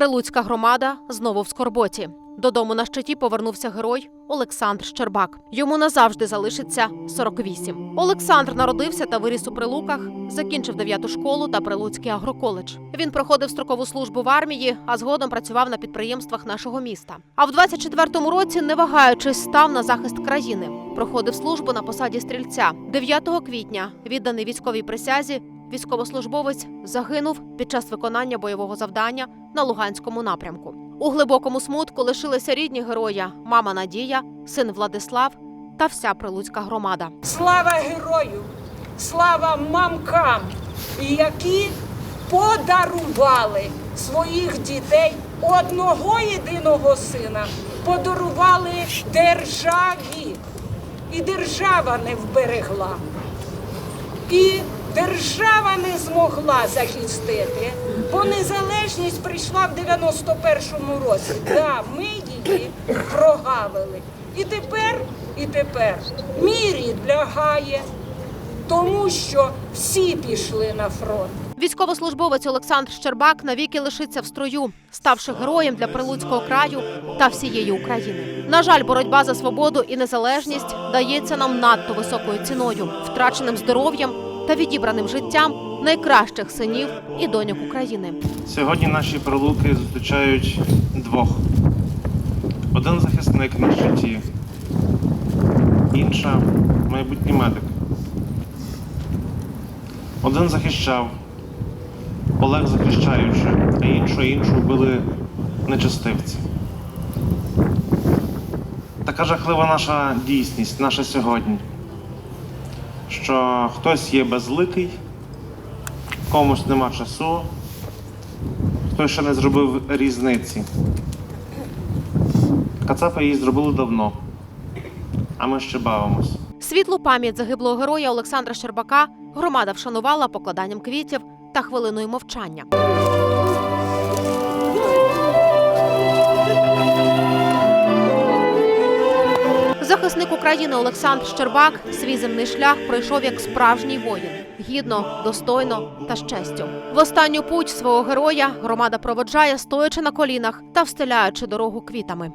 Прилуцька громада знову в скорботі. Додому на щиті повернувся герой Олександр Щербак. Йому назавжди залишиться 48. Олександр народився та виріс у Прилуках, закінчив 9 школу та Прилуцький агроколедж. Він проходив строкову службу в армії, а згодом працював на підприємствах нашого міста. А в 24-му році, не вагаючись, став на захист країни. Проходив службу на посаді стрільця. 9 квітня, відданий військовій присязі, військовослужбовець загинув під час виконання бойового завдання на Луганському напрямку. У глибокому смутку лишилися рідні героя, мама Надія, син Владислав та вся прилуцька громада. Слава герою! Слава мамкам, які подарували своїх дітей одного єдиного сина, подарували державі. І держава не вберегла. І держава не змогла захистити, бо незалежність прийшла в 91-му році. Да, ми її прогавили. І тепер, і тепер мій рід лягає, тому що всі пішли на фронт. Військовослужбовець Олександр Щербак навіки лишиться в строю, ставши героєм для прилуцького краю та всієї України. На жаль, боротьба за свободу і незалежність дається нам надто високою ціною, втраченим здоров'ям та відібраним життям найкращих синів і доньок України. Сьогодні наші прилуки зустрічають двох. Один захисник на щиті, інша майбутній медик. Один захищав, Олег захищаючи, а іншу іншу вбили нечистивці. Така жахлива наша дійсність, наше сьогодні, що хтось є безликий, комусь нема часу, хтось ще не зробив різниці. Кацапи її зробили давно, а ми ще бавимось. Світлу пам'ять загиблого героя Олександра Щербака громада вшанувала покладанням квітів та хвилиною мовчання. Захисник України Олександр Щербак свій земний шлях пройшов як справжній воїн гідно, достойно та з честю. В останню путь свого героя громада проводжає, стоячи на колінах та встеляючи дорогу квітами.